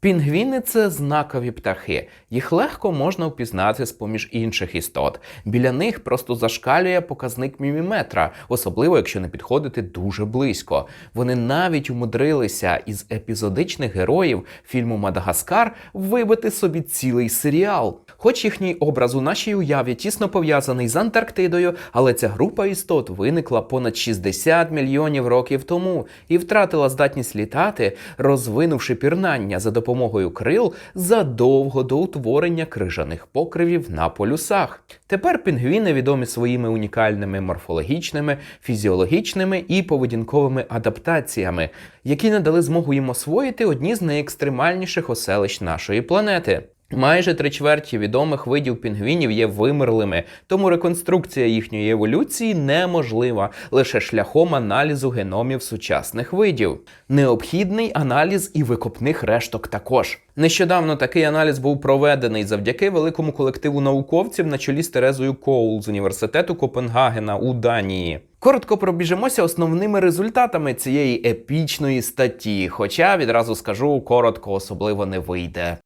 Пінгвіни це знакові птахи. Їх легко можна впізнати з поміж інших істот. Біля них просто зашкалює показник міміметра, особливо якщо не підходити дуже близько. Вони навіть умудрилися із епізодичних героїв фільму Мадагаскар вибити собі цілий серіал. Хоч їхній образ у нашій уяві тісно пов'язаний з Антарктидою, але ця група істот виникла понад 60 мільйонів років тому і втратила здатність літати, розвинувши пірнання за допомогою крил задовго до утворення крижаних покривів на полюсах. Тепер пінгвіни відомі своїми унікальними морфологічними, фізіологічними і поведінковими адаптаціями, які надали змогу їм освоїти одні з найекстремальніших оселищ нашої планети. Майже три чверті відомих видів пінгвінів є вимерлими, тому реконструкція їхньої еволюції неможлива лише шляхом аналізу геномів сучасних видів. Необхідний аналіз і викопних решток також. Нещодавно такий аналіз був проведений завдяки великому колективу науковців на чолі з Терезою Коул з університету Копенгагена у Данії. Коротко пробіжимося основними результатами цієї епічної статті, хоча відразу скажу, коротко особливо не вийде.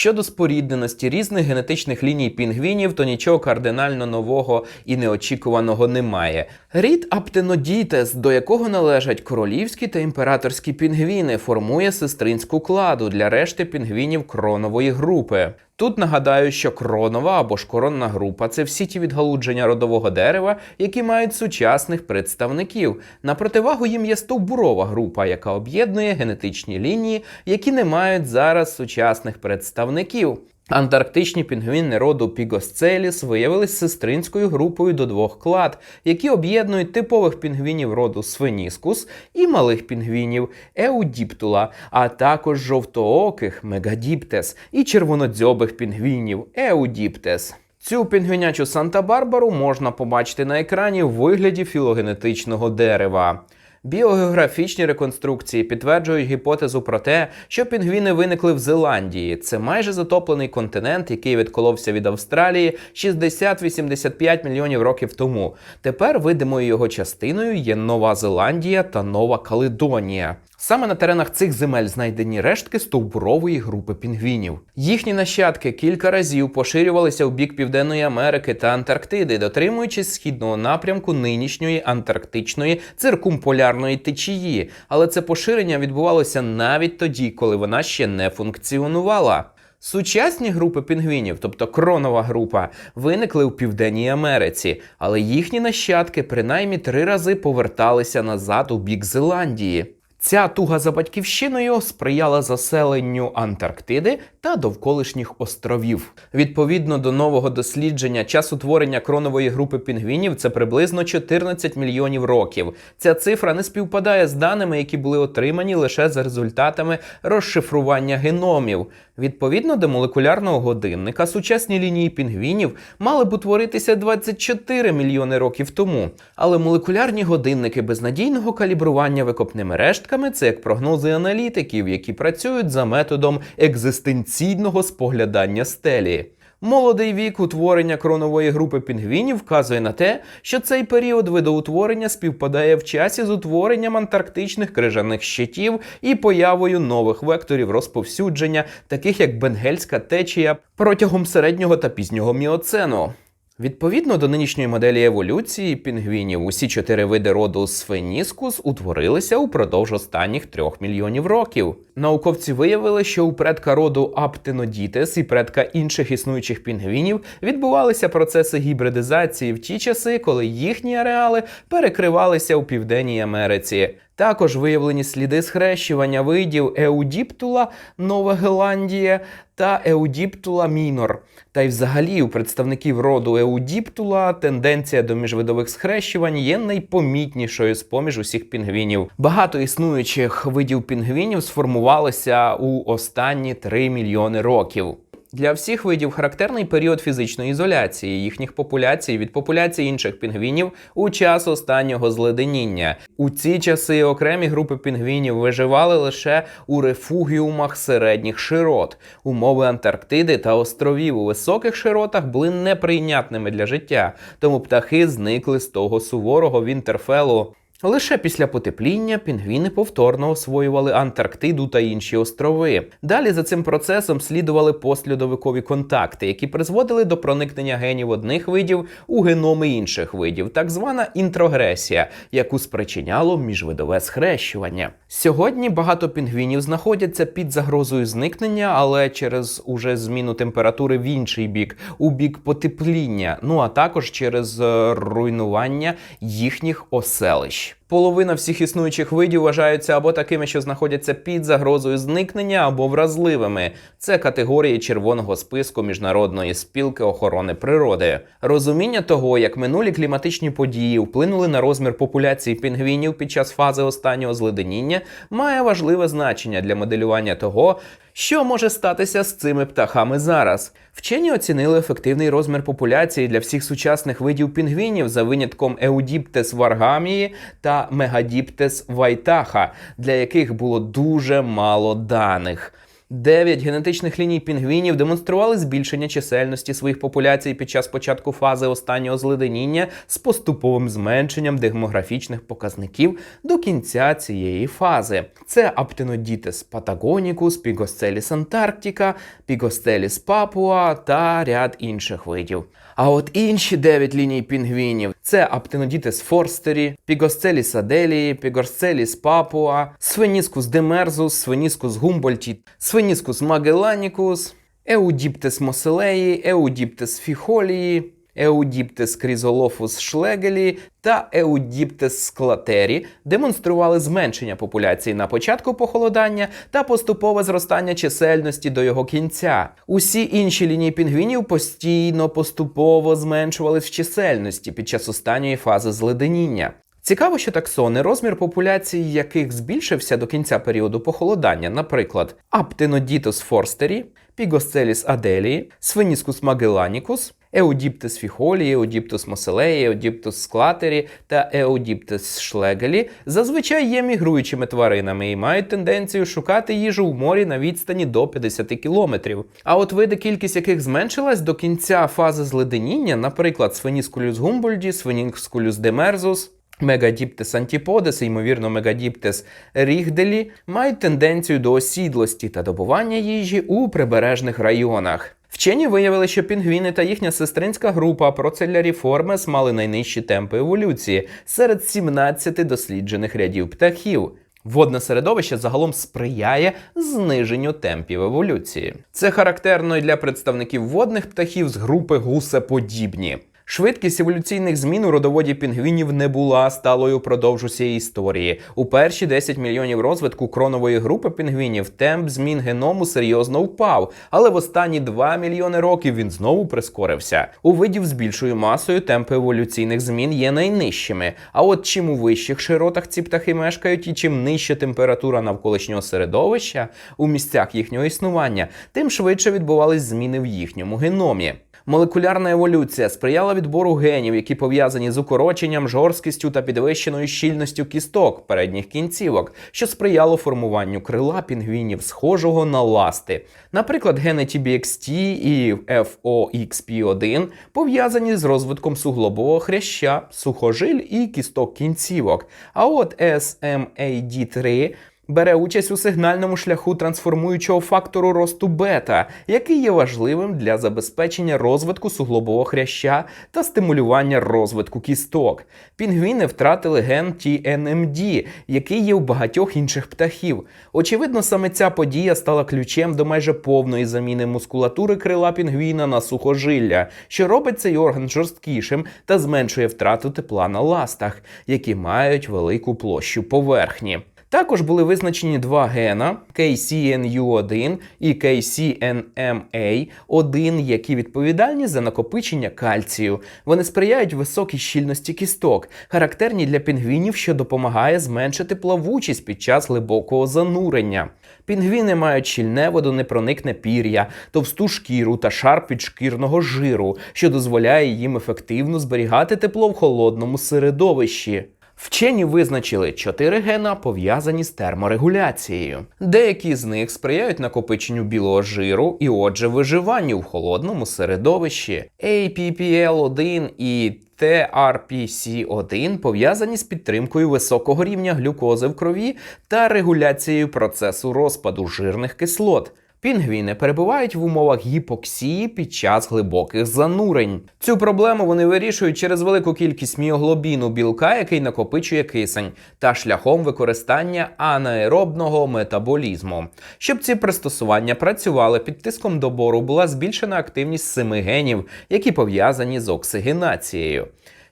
Щодо спорідненості різних генетичних ліній пінгвінів, то нічого кардинально нового і неочікуваного немає. Рід Аптенодітес, до якого належать королівські та імператорські пінгвіни, формує сестринську кладу для решти пінгвінів кронової групи. Тут нагадаю, що кронова або ж коронна група це всі ті відгалудження родового дерева, які мають сучасних представників. На противагу їм є стовбурова група, яка об'єднує генетичні лінії, які не мають зараз сучасних представників. Антарктичні пінгвіни роду Пігосцеліс виявились сестринською групою до двох клад, які об'єднують типових пінгвінів роду Свеніскус і малих пінгвінів Еудіптула, а також жовтооких Мегадіптес і червонодзьобих пінгвінів Еудіптес. Цю пінгвінячу Санта-Барбару можна побачити на екрані в вигляді філогенетичного дерева. Біогеографічні реконструкції підтверджують гіпотезу про те, що пінгвіни виникли в Зеландії. Це майже затоплений континент, який відколовся від Австралії 60-85 мільйонів років тому. Тепер видимою його частиною є Нова Зеландія та Нова Каледонія. Саме на теренах цих земель знайдені рештки стовбурової групи пінгвінів. Їхні нащадки кілька разів поширювалися у бік Південної Америки та Антарктиди, дотримуючись східного напрямку нинішньої антарктичної циркумполярної течії. Але це поширення відбувалося навіть тоді, коли вона ще не функціонувала. Сучасні групи пінгвінів, тобто кронова група, виникли у Південній Америці, але їхні нащадки принаймні три рази поверталися назад у бік Зеландії. Ця туга за батьківщиною сприяла заселенню Антарктиди та довколишніх островів. Відповідно до нового дослідження, час утворення кронової групи пінгвінів це приблизно 14 мільйонів років. Ця цифра не співпадає з даними, які були отримані лише за результатами розшифрування геномів. Відповідно до молекулярного годинника, сучасні лінії пінгвінів мали б утворитися 24 мільйони років тому. Але молекулярні годинники безнадійного калібрування викопними рештками це як прогнози аналітиків, які працюють за методом екзистенційного споглядання стелі. Молодий вік утворення кронової групи пінгвінів вказує на те, що цей період видоутворення співпадає в часі з утворенням антарктичних крижаних щитів і появою нових векторів розповсюдження, таких як Бенгельська течія протягом середнього та пізнього міоцену. Відповідно до нинішньої моделі еволюції пінгвінів, усі чотири види роду Сфеніскус утворилися упродовж останніх трьох мільйонів років. Науковці виявили, що у предка роду Аптенодітес і предка інших існуючих пінгвінів відбувалися процеси гібридизації в ті часи, коли їхні ареали перекривалися у Південній Америці. Також виявлені сліди схрещування видів Еудіптула Нова Геландія та Еудіптула мінор. Та й взагалі у представників роду Еудіптула тенденція до міжвидових схрещувань є найпомітнішою з поміж усіх пінгвінів. Багато існуючих видів пінгвінів сформувалися у останні 3 мільйони років. Для всіх видів характерний період фізичної ізоляції їхніх популяцій від популяцій інших пінгвінів у час останнього зледеніння. У ці часи окремі групи пінгвінів виживали лише у рефугіумах середніх широт. Умови Антарктиди та островів у високих широтах були неприйнятними для життя, тому птахи зникли з того суворого Вінтерфелу. Лише після потепління пінгвіни повторно освоювали Антарктиду та інші острови. Далі за цим процесом слідували послідовикові контакти, які призводили до проникнення генів одних видів у геноми інших видів, так звана інтрогресія, яку спричиняло міжвидове схрещування. Сьогодні багато пінгвінів знаходяться під загрозою зникнення, але через уже зміну температури в інший бік, у бік потепління, ну а також через е, руйнування їхніх оселищ ніч. Половина всіх існуючих видів вважаються або такими, що знаходяться під загрозою зникнення, або вразливими. Це категорії червоного списку міжнародної спілки охорони природи. Розуміння того, як минулі кліматичні події вплинули на розмір популяції пінгвінів під час фази останнього зледеніння, має важливе значення для моделювання того, що може статися з цими птахами зараз? Вчені оцінили ефективний розмір популяції для всіх сучасних видів пінгвінів за винятком Еудіптес варгамії та Мегадіптес вайтаха, для яких було дуже мало даних. Дев'ять генетичних ліній пінгвінів демонстрували збільшення чисельності своїх популяцій під час початку фази останнього зледеніння з поступовим зменшенням демографічних показників до кінця цієї фази. Це Аптенодітес патагонікус, Пігосцеліс антарктика, Пігосцеліс папуа та ряд інших видів. А от інші дев'ять ліній пінгвінів це Аптенодітес форстері, Пігосцеліс аделії, Пігосцеліс папуа, Свеніскус демерзус, Свеніскус гумбольті, Свеніскус магеланікус, Еудіптес моселеї, Еудіптес фіхолії, Еудіптес крізолофус шлегелі та Еудіптес склатері демонстрували зменшення популяції на початку похолодання та поступове зростання чисельності до його кінця. Усі інші лінії пінгвінів постійно поступово зменшувались в чисельності під час останньої фази зледеніння. Цікаво, що таксони, розмір популяції яких збільшився до кінця періоду похолодання, наприклад, Аптенодітус форстері, Пігосцеліс аделії, Свеніскус магеланікус, Еудіптес фіхолії, Еудіптус моселеї, Еудіптус склатері та Еудіптес шлегелі зазвичай є мігруючими тваринами і мають тенденцію шукати їжу в морі на відстані до 50 кілометрів. А от види, кількість яких зменшилась до кінця фази зледеніння, наприклад, Свеніскулюс гумбольді, Свеніскулюс демерзус, Мегадіптес антіподес, ймовірно, Мегадіптес рігделі мають тенденцію до осідлості та добування їжі у прибережних районах. Вчені виявили, що пінгвіни та їхня сестринська група Процеляріформес мали найнижчі темпи еволюції серед 17 досліджених рядів птахів. Водне середовище загалом сприяє зниженню темпів еволюції. Це характерно і для представників водних птахів з групи гусеподібні. Швидкість еволюційних змін у родоводі пінгвінів не була сталою впродовж усієї історії. У перші 10 мільйонів розвитку кронової групи пінгвінів темп змін геному серйозно впав, але в останні 2 мільйони років він знову прискорився. У видів з більшою масою темпи еволюційних змін є найнижчими. А от чим у вищих широтах ці птахи мешкають і чим нижча температура навколишнього середовища у місцях їхнього існування, тим швидше відбувались зміни в їхньому геномі. Молекулярна еволюція сприяла відбору генів, які пов'язані з укороченням, жорсткістю та підвищеною щільністю кісток передніх кінцівок, що сприяло формуванню крила пінгвінів, схожого на ласти. Наприклад, гени TBXT і FOXP1 пов'язані з розвитком суглобового хряща, сухожиль і кісток кінцівок. А от SMAD3 бере участь у сигнальному шляху трансформуючого фактору росту бета, який є важливим для забезпечення розвитку суглобового хряща та стимулювання розвитку кісток. Пінгвіни втратили ген TNMD, який є у багатьох інших птахів. Очевидно, саме ця подія стала ключем до майже повної заміни мускулатури крила пінгвіна на сухожилля, що робить цей орган жорсткішим та зменшує втрату тепла на ластах, які мають велику площу поверхні. Також були визначені два гена KCNU1 і KCNMA1, які відповідальні за накопичення кальцію. Вони сприяють високій щільності кісток, характерні для пінгвінів, що допомагає зменшити плавучість під час глибокого занурення. Пінгвіни мають щільне водонепроникне пір'я, товсту шкіру та шар підшкірного жиру, що дозволяє їм ефективно зберігати тепло в холодному середовищі. Вчені визначили чотири гена, пов'язані з терморегуляцією. Деякі з них сприяють накопиченню білого жиру і, отже, виживанню в холодному середовищі. APPL1 і TRPC1 пов'язані з підтримкою високого рівня глюкози в крові та регуляцією процесу розпаду жирних кислот. Пінгвіни перебувають в умовах гіпоксії під час глибоких занурень. Цю проблему вони вирішують через велику кількість міоглобіну білка, який накопичує кисень, та шляхом використання анаеробного метаболізму. Щоб ці пристосування працювали під тиском добору, була збільшена активність семи генів, які пов'язані з оксигенацією.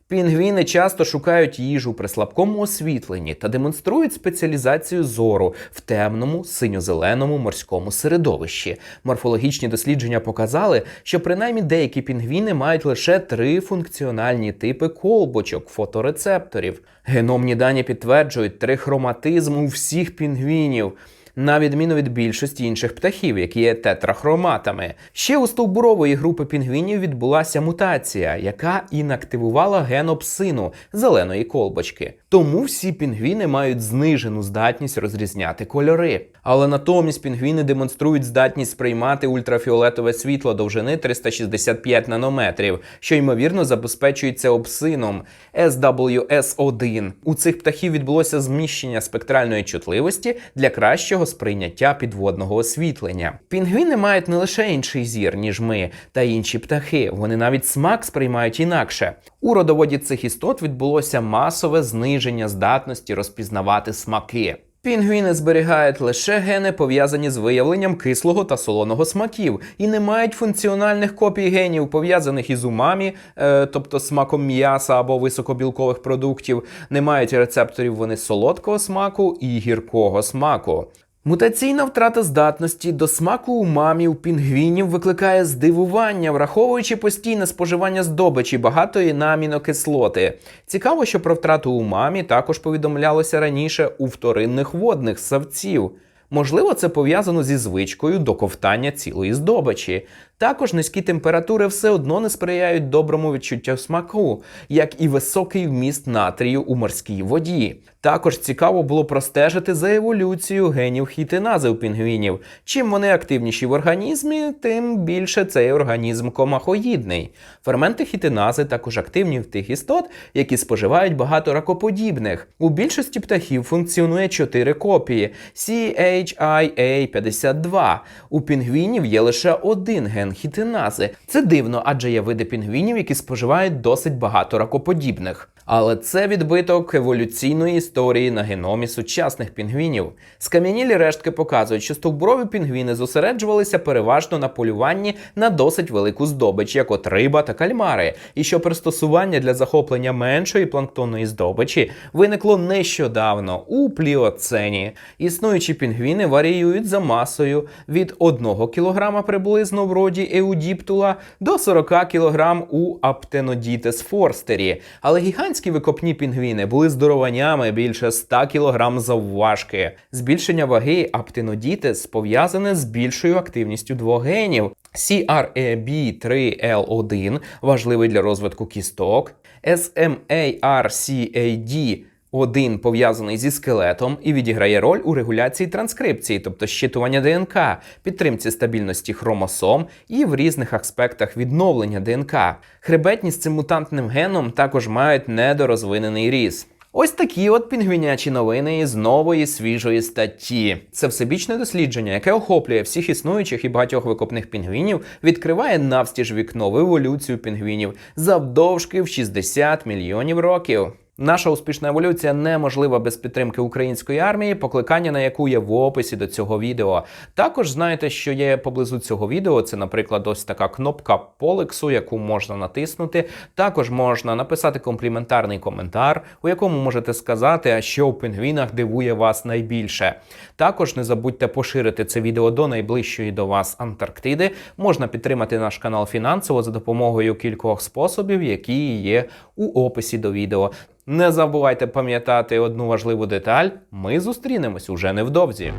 Пінгвіни часто шукають їжу при слабкому освітленні та демонструють спеціалізацію зору в темному синьо-зеленому морському середовищі. Морфологічні дослідження показали, що принаймні деякі пінгвіни мають лише три функціональні типи колбочок фоторецепторів. Геномні дані підтверджують трихроматизм у всіх пінгвінів на відміну від більшості інших птахів, які є тетрахроматами. Ще у стовбурової групи пінгвінів відбулася мутація, яка інактивувала ген опсину зеленої колбочки. Тому всі пінгвіни мають знижену здатність розрізняти кольори. Але натомість пінгвіни демонструють здатність сприймати ультрафіолетове світло довжини 365 нанометрів, що ймовірно забезпечується опсином SWS1. У цих птахів відбулося зміщення спектральної чутливості для кращого сприйняття підводного освітлення. Пінгвіни мають не лише інший зір, ніж ми та інші птахи. Вони навіть смак сприймають інакше. У родоводі цих істот відбулося масове зниження здатності розпізнавати смаки. Пінгвіни зберігають лише гени, пов'язані з виявленням кислого та солоного смаків, і не мають функціональних копій генів, пов'язаних із умамі, е, тобто смаком м'яса або високобілкових продуктів, не мають рецепторів вони солодкого смаку і гіркого смаку. Мутаційна втрата здатності до смаку у мамів пінгвінів викликає здивування, враховуючи постійне споживання здобичі багатої на амінокислоти. Цікаво, що про втрату у мамі також повідомлялося раніше у вторинних водних савців. Можливо, це пов'язано зі звичкою до ковтання цілої здобичі. Також низькі температури все одно не сприяють доброму відчуттю смаку, як і високий вміст натрію у морській воді. Також цікаво було простежити за еволюцією генів хітинази у пінгвінів. Чим вони активніші в організмі, тим більше цей організм комахоїдний. Ферменти хітинази також активні в тих істот, які споживають багато ракоподібних. У більшості птахів функціонує чотири копії CHIA52. У пінгвінів є лише один ген хітинази. Це дивно, адже є види пінгвінів, які споживають досить багато ракоподібних. Але це відбиток еволюційної історії на геномі сучасних пінгвінів. Скам'янілі рештки показують, що стовбурові пінгвіни зосереджувалися переважно на полюванні на досить велику здобич, як от риба та кальмари, і що пристосування для захоплення меншої планктонної здобичі виникло нещодавно у пліоцені. Існуючі пінгвіни варіюють за масою від 1 кг приблизно в роді еудіптула до 40 кг у аптенодітес форстері. Але гігантські викопні пінгвіни були здорованнями більше 100 кг завважки. Збільшення ваги аптинодітис пов'язане з більшою активністю двох генів. CRAB3L1 важливий для розвитку кісток, SMARCAD один пов'язаний зі скелетом і відіграє роль у регуляції транскрипції, тобто щитування ДНК, підтримці стабільності хромосом і в різних аспектах відновлення ДНК. Хребетні з цим мутантним геном також мають недорозвинений різ. Ось такі от пінгвінячі новини із нової свіжої статті. Це всебічне дослідження, яке охоплює всіх існуючих і багатьох викопних пінгвінів, відкриває навстіж вікно в еволюцію пінгвінів завдовжки в 60 мільйонів років. Наша успішна еволюція неможлива без підтримки української армії, покликання на яку є в описі до цього відео. Також знаєте, що є поблизу цього відео. Це, наприклад, ось така кнопка полексу, яку можна натиснути. Також можна написати компліментарний коментар, у якому можете сказати, що у пінгвінах дивує вас найбільше. Також не забудьте поширити це відео до найближчої до вас Антарктиди. Можна підтримати наш канал фінансово за допомогою кількох способів, які є у описі до відео. Не забувайте пам'ятати одну важливу деталь: ми зустрінемось уже невдовзі.